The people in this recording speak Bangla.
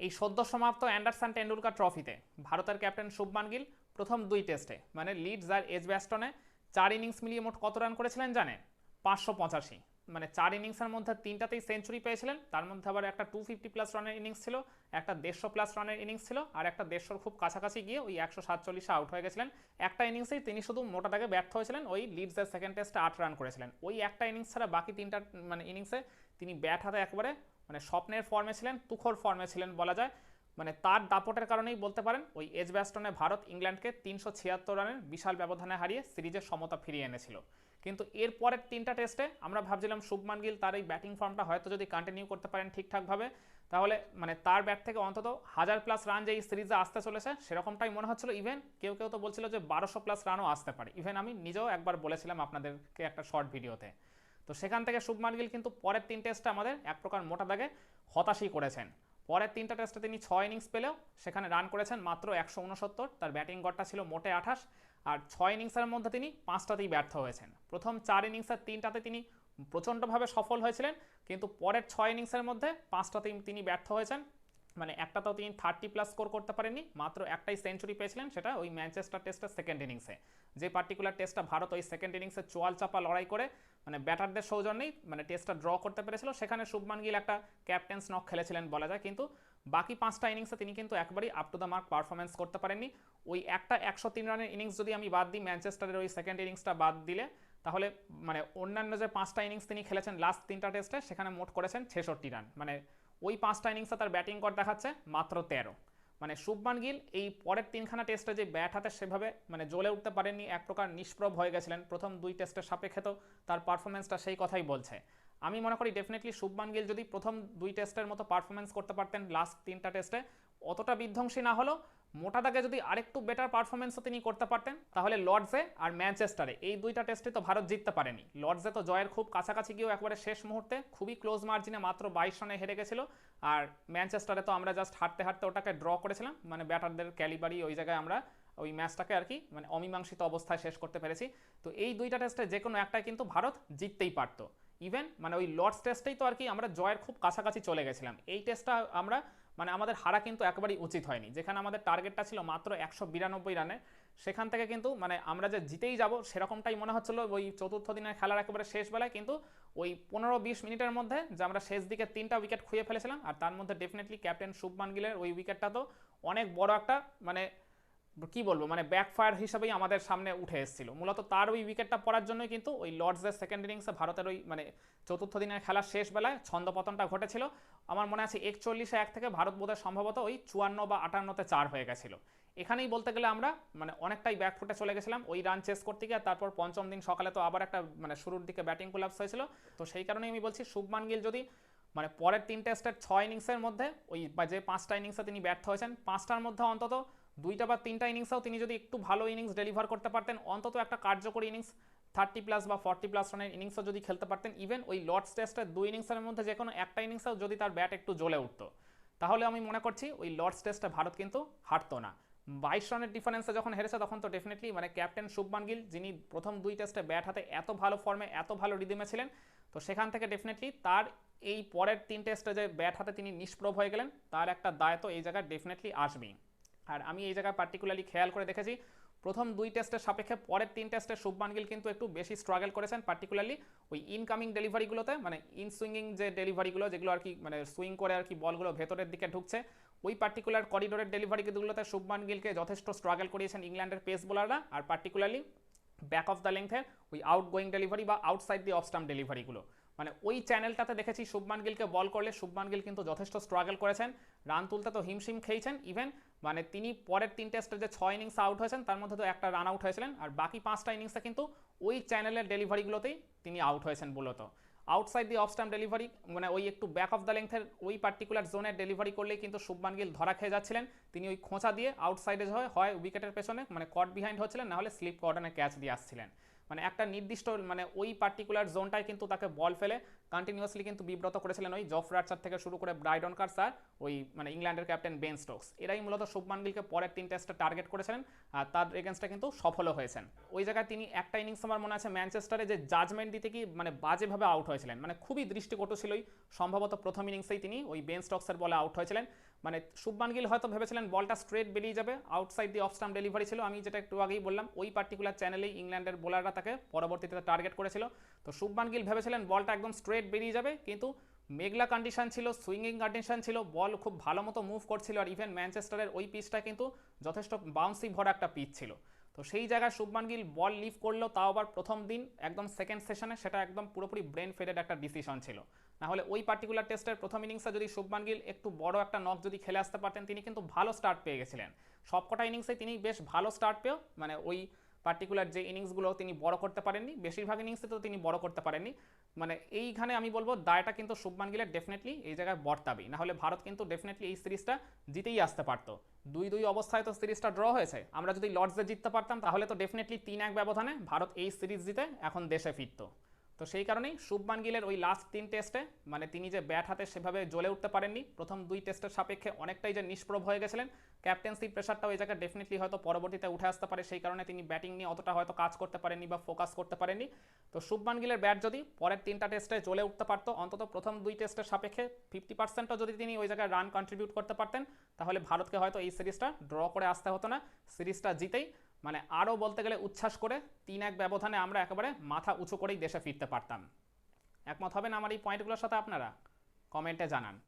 এই সদ্য সমাপ্ত অ্যান্ডারসন টেন্ডুলকার ট্রফিতে ভারতের ক্যাপ্টেন শুভমান গিল প্রথম দুই টেস্টে মানে লিডস আর এজ ব্যাস্টনে চার ইনিংস মিলিয়ে মোট কত রান করেছিলেন জানেন? পাঁচশো পঁচাশি। মানে চার ইনিংসের মধ্যে তিনটাতেই সেঞ্চুরি পেয়েছিলেন, তার মধ্যে আবার একটা টু ফিফটি প্লাস রানের ইনিংস ছিল, একটা দেড়শো প্লাস রানের ইনিংস ছিল, আর একটা দেড়শোর খুব কাছাকাছি গিয়ে ওই একশো সাতচল্লিশে আউট হয়ে গেছিলেন। একটা ইনিংসেই তিনি শুধু মোটা দাগে ব্যর্থ হয়েছিলেন, ওই লিডসের সেকেন্ড টেস্টে আট রান করেছিলেন। ওই একটা ইনিংস ছাড়া বাকি তিনটা মানে ইনিংসে তিনি ব্যাট হাতে একবারে মানে স্বপ্নের ফর্মে ছিলেন, তুখোর ফর্মে ছিলেন বলা যায়। মানে তার দাপটের কারণেই বলতে পারেন, ওই এজ ব্যাস্টনে ভারত ইংল্যান্ডকে তিনশো ছিয়াত্তর রানের বিশাল ব্যবধানে হারিয়ে সিরিজের সমতা ফিরিয়ে এনেছিল। কিন্তু এর পরের তিনটা টেস্টে আমরা ভাবছিলাম শুভমান গিল তার এই ব্যাটিং ফর্মটা হয়তো যদি কন্টিনিউ করতে পারেন ঠিকঠাকভাবে, তাহলে মানে তার ব্যাট থেকে অন্তত হাজার প্লাস রান যে এই সিরিজে আসতে চলেছে, সেরকমটাই মনে হচ্ছিল। ইভেন কেউ কেউ তো বলছিল যে বারোশো প্লাস রানও আসতে পারে। ইভেন আমি নিজেও একবার বলেছিলাম আপনাদেরকে একটা শর্ট ভিডিওতে তো সেখান থেকে শুভমান গিল কিন্তু পরের তিন টেস্টে আমাদের এক প্রকার মোটা দাগে হতাশই করেছেন। পরের তিনটা টেস্টে তিনি ছয় ইনিংস পেলেও সেখানে রান করেছেন মাত্র একশো উনসত্তর। তার ব্যাটিং গড়টা ছিল মোটে আঠাশ। আর ছয় ইনিংসের মধ্যে তিনি পাঁচটাতেই ব্যর্থ হয়েছেন। প্রথম চার ইনিংসের তিনটাতে তিনি প্রচণ্ডভাবে সফল হয়েছিলেন, কিন্তু পরের ছয় ইনিংসের মধ্যে পাঁচটাতেই তিনি ব্যর্থ হয়েছেন। মানে একটাতেও তিনি থার্টি প্লাস স্কোর করতে পারেননি, মাত্র একটাই সেঞ্চুরি পেয়েছিলেন সেটা ওই ম্যানচেস্টার টেস্টের সেকেন্ড ইনিংসে যে পার্টিকুলার টেস্টটা ভারত ওই সেকেন্ড ইনিংসে চোয়াল চাপা লড়াই করে মানে ব্যাটারদের সৌজন্যেই মানে টেস্টটা ড্র করতে পেরেছিল। সেখানে শুভমান গিল একটা ক্যাপ্টেন্স নক খেলেছিলেন বলা যায়, কিন্তু বাকি পাঁচটা ইনিংসে তিনি কিন্তু একবারই up to the mark performance করতে পারেননি। ওই একটা একশো তিন রানের ইনিংস যদি আমি বাদ দিই ম্যানচেস্টারের ওই সেকেন্ড ইনিংসটা বাদ দিলে, তাহলে মানে অন্যান্য যে পাঁচটা ইনিংস তিনি খেলেছেন লাস্ট তিনটা টেস্টে সেখানে মোট করেছেন ছেষট্টি রান মানে ওই পাঁচটা ইনিংসে তার ব্যাটিং কর দেখাচ্ছে মাত্র তেরো। মানে শুভমান গিল এই পরের তিনখানা টেস্টে যে ব্যাট হাতে সেভাবে মানে জ্বলে উঠতে পারেননি, এক প্রকার নিষ্প্রভ হয়ে গেছিলেন। প্রথম দুই টেস্টের সাপেক্ষে তো তার পারফরমেন্সটা সেই কথাই বলছে। আমি মনে করি ডেফিনেটলি শুভমান গিল যদি প্রথম দুই টেস্টের মতো পারফরমেন্স করতে পারতেন লাস্ট তিনটা টেস্টে অতটা বিধ্বংসী না হলেও মোটা দাগে যদি আরেকটু বেটার পারফরমেন্সও তিনি করতে পারতেন, তাহলে লর্ডসে আর ম্যানচেস্টারে এই দুইটা টেস্টে তো ভারত জিততে পারেনি। লর্ডসে তো জয়ের খুব কাছাকাছি গিয়েও একবারে শেষ মুহূর্তে খুবই ক্লোজ মার্জিনে মাত্র বাইশ রানে হেরে গেছিল। আর ম্যানচেস্টারে তো আমরা জাস্ট হারতে হারতে ওটাকে ড্র করেছিলাম। মানে ব্যাটারদের ক্যালিবারি ওই জায়গায় আমরা ওই ম্যাচটাকে আর কি মানে অমীমাংসিত অবস্থায় শেষ করতে পেরেছি। তো এই দুইটা টেস্টে যে কোনো একটাই কিন্তু ভারত জিততেই পারতো। ইভেন মানে ওই লর্ডস টেস্টেই তো আর কি আমরা জয়ের খুব কাছাকাছি চলে গেছিলাম। এই টেস্টটা আমরা মানে আমাদের হারা কিন্তু একেবারেই উচিত হয়নি। যেখানে আমাদের টার্গেটটা ছিল মাত্র একশো বিরানব্বই রানে, সেখান থেকে কিন্তু মানে আমরা যে জিতেই যাব সেরকমটাই মনে হচ্ছিল ওই চতুর্থ দিনের খেলার একেবারে শেষ বেলায়, কিন্তু ওই পনেরো বিশ মিনিটের মধ্যে যে আমরা শেষ দিকে তিনটা উইকেট খুঁয়ে ফেলেছিলাম, আর তার মধ্যে ডেফিনেটলি ক্যাপ্টেন শুভমান গিলের ওই উইকেটটা তো অনেক বড় একটা মানে কি বলব মানে ব্যাকফায়ার হিসাবেই আমাদের সামনে উঠে এসেছিল। মূলত তার ওই উইকেটটা পড়ার জন্যই কিন্তু ওই লর্ডসের সেকেন্ড ইনিংসে ভারতের ওই মানে চতুর্থ দিনের খেলার শেষ বেলায় ছন্দপতনটা ঘটেছিল। আমার মনে আছে একচল্লিশে এক থেকে ভারত বোধহয় সম্ভবত ওই চুয়ান্ন বা আটান্নতে চার হয়ে গেছিল। এখানেই বলতে গেলে আমরা মানে অনেকটাই ব্যাকফুটে চলে গেছিলাম, ওই রান চেস করতে গিয়ে তারপর পঞ্চম দিন সকালে তো আবার একটা মানে শুরুর দিকে ব্যাটিং কোলাপস হয়েছিল। তো সেই কারণেই আমি বলছি শুভমান গিল যদি মানে পরের তিন টেস্টের ছয় ইনিংসের মধ্যে ওই বা যে পাঁচটা ইনিংসে তিনি ব্যর্থ হয়েছেন, পাঁচটার মধ্যে অন্তত দুইটা বা তিনটা ইনিংসেও তিনি যদি একটু ভালো ইনিংস ডেলিভার করতে পারতেন, অন্তত একটা কার্যকরী ইনিংস থার্টি প্লাস বা ফর্টি প্লাস রানের ইনিংসও যদি খেলতে পারতেন ইভেন ওই লর্ডস টেস্টের দুই ইনিংসের মধ্যে যে কোনো একটা ইনিংসেও যদি তার ব্যাট একটু জ্বলে উঠতো। তাহলে আমি মনে করছি ওই লর্ডস টেস্টে ভারত কিন্তু হারতো না। বাইশ রানের ডিফারেন্সে যখন হেরেছে, তখন তো ডেফিনেটলি মানে ক্যাপ্টেন শুভমান গিল, যিনি প্রথম দুই টেস্টে ব্যাট হাতে এত ভালো ফর্মে এত ভালো রিদিমে ছিলেন, তো সেখান থেকে ডেফিনেটলি তার এই পরের তিন টেস্টে যে ব্যাট হাতে তিনি নিষ্প্রভ হয়ে গেলেন, তার একটা দায় তো এই জায়গায় ডেফিনেটলি আসবেই। আর আমি এই জায়গায় পার্টিকুলারলি খেয়াল করে দেখেছি প্রথম দুই টেস্টের সাপেক্ষে পরের তিন টেস্টে শুভমান গিল কিন্তু একটু বেশি স্ট্রাগল করেছেন পার্টিকুলারলি ওই ইনকামিং ডেলিভারিগুলোতে মানে ইন সুইঙ্গিং যে ডেলিভারিগুলো যেগুলো আর কি মানে সুইং করে আর কি বলগুলো ভেতরের দিকে ঢুকছে, ওই পার্টিকুলার করিডোরের ডেলিভারিগুলোতে শুভমান গিলকে যথেষ্ট স্ট্রাগল করিয়েছেন ইংল্যান্ডের পেস বোলাররা আর পার্টিকুলারলি ব্যাক অফ দ্য লেংথের ওই আউট গোয়িং ডেলিভারি বা আউটসাইড দি অফ স্টাম্প ডেলিভারিগুলো মানে ওই চ্যানেলটাতে দেখেছি শুভমান গিলকে বল করলে শুভমান গিল কিন্তু যথেষ্ট স্ট্রাগল করেছেন রান তুলতে তো হিমশিম খেয়েছেন ইভেন মানে তিনি পরের তিন টেস্টের যে ছয় ইনিংস আউট হয়েছেন, তার মধ্যে তো একটা রান আউট হয়েছিলেন, আর বাকি পাঁচটা ইনিংসে কিন্তু ওই চ্যানেলের ডেলিভারিগুলোতেই তিনি আউট হয়েছেন মূলত। Outside the off stump delivery মানে ওই একটু ব্যাক অফ দ্য লেংথের ওই পার্টিকুলার জোনের ডেলিভারি করলেই কিন্তু শুভমান গিল ধরা খেয়ে যাচ্ছিলেন, তিনি ওই খোঁচা দিয়ে আউটসাইডে হয় হয় উইকেটের পেছনে মানে কট বিহাইন্ড হচ্ছিলেন, নাহলে স্লিপ কর্ডনে ক্যাচ দিয়ে আসছিলেন। মানে একটা নির্দিষ্ট মানে ওই পার্টিকুলার জোনটায় কিন্তু তাকে বল ফেলে। কন্টিনিউয়াসলি কিন্তু বিব্রত করেছিলেন ওই জফ রাটসার থেকে শুরু করে ব্রাইডন স্যার ওই মানে ইংল্যান্ডের ক্যাপ্টেন বেন স্টোকস এরাই মূলত শুভমান গিলকে পরের তিন টেস্টে টার্গেট করেছিলেন আর তার এগেনস্টে কিন্তু সফলও হয়েছেন। ওই জায়গায় তিনি একটা ইনিংস আমার মনে আছে ম্যানচেস্টারে যে জাজমেন্ট দিতে কি মানে বাজেভাবে আউট হয়েছিলেন। মানে খুবই দৃষ্টিকটু ছিলই সম্ভবত প্রথম ইনিংসেই তিনি ওই বেন স্টকসের বলে আউট হয়েছিলেন। মানে শুভমান গিল হয়তো ভেবেছিলেন বলটা স্ট্রেট বেরিয়ে যাবে আউটসাইড দি অফ ডেলিভারি ছিল। আমি যেটা একটু আগেই বললাম, ওই পার্টিকুলার চ্যানেলেই ইংল্যান্ডের বোলাররা তাকে পরবর্তীতে টার্গেট করেছিল। তো শুভমান গিল ভেবেছিলেন বলটা একদম স্ট্রেট বেরিয়ে যাবে, কিন্তু মেঘলা কন্ডিশন ছিল সুইঙ্গিং কন্ডিশন ছিল বল খুব ভালো মতো মুভ করছিল, আর ইভেন ম্যানচেস্টারের ওই পিচটা কিন্তু যথেষ্ট বাউন্সি ভরা একটা পিচ ছিল। তো সেই জায়গায় শুভমান গিল বল লিভ করল, তাও আবার প্রথম দিন, একদম সেকেন্ড সেশনে সেটা একদম পুরোপুরি ব্রেন ফেডেড একটা ডিসিশন ছিল। না হলে ওই পার্টিকুলার টেস্টের প্রথম ইনিংসে যদি শুভমান গিল একটু বড় একটা নক যদি খেলে আসতে পারতেন, তিনি কিন্তু ভালো স্টার্ট পেয়ে গেছিলেন। সবকটা ইনিংসে তিনি বেশ ভালো স্টার্ট পেয়েও মানে ওই পার্টিকুলার যে ইনিংসগুলো তিনি বড় করতে পারেননি, বেশিরভাগ ইনিংসে তো তিনি বড় করতে পারেননি। মানে এইখানে আমি বলব, দায়টা কিন্তু শুভমান গিলের ডেফিনেটলি এই জায়গায় বর্তাবি না হলে ভারত কিন্তু ডেফিনেটলি এই সিরিজটা জিতেই আসতে পারতো। দুই দুই অবস্থায় তো সিরিজটা ড্র হয়েছে। আমরা যদি লর্ডসে জিততে পারতাম, তাহলে তো ডেফিনেটলি তিন এক ব্যবধানে ভারত এই সিরিজ জিতে এখন দেশে ফিরতো। তো সেই কারণেই শুভমান গিলের ওই লাস্ট তিন টেস্টে মানে তিনি যে ব্যাট হাতে সেভাবে জ্বলে উঠতে পারেননি, প্রথম দুই টেস্টের সাপেক্ষে অনেকটাই যে নিষ্প্রভ হয়ে গেছিলেন। ক্যাপ্টেন্সি প্রেশারটাও এই জায়গায় ডেফিনেটলি হয়তো পরবর্তীতে উঠে আসতে পারে, সেই কারণে তিনি ব্যাটিং নিয়ে অতটা হয়তো কাজ করতে পারেননি বা ফোকাস করতে পারেননি। তো শুভমান গিলের ব্যাট যদি পরের তিনটা টেস্টে জ্বলে উঠতে পারতো, অন্তত প্রথম দুই টেস্টের সাপেক্ষে ফিফটি পার্সেন্টও যদি তিনি ওই জায়গায় রান কন্ট্রিবিউট করতে পারতেন, তাহলে ভারতকে হয়তো এই সিরিজটা ড্র করে আসতে হতো না। সিরিজটা জিতেই মানে আরও বলতে গেলে উচ্ছ্বাস করে তিন এক ব্যবধানে আমরা একেবারে মাথা উঁচু করেই দেশে ফিরতে পারতাম। একমত হবেন আমার এই পয়েন্টগুলোর সাথে আপনারা? কমেন্টে জানান।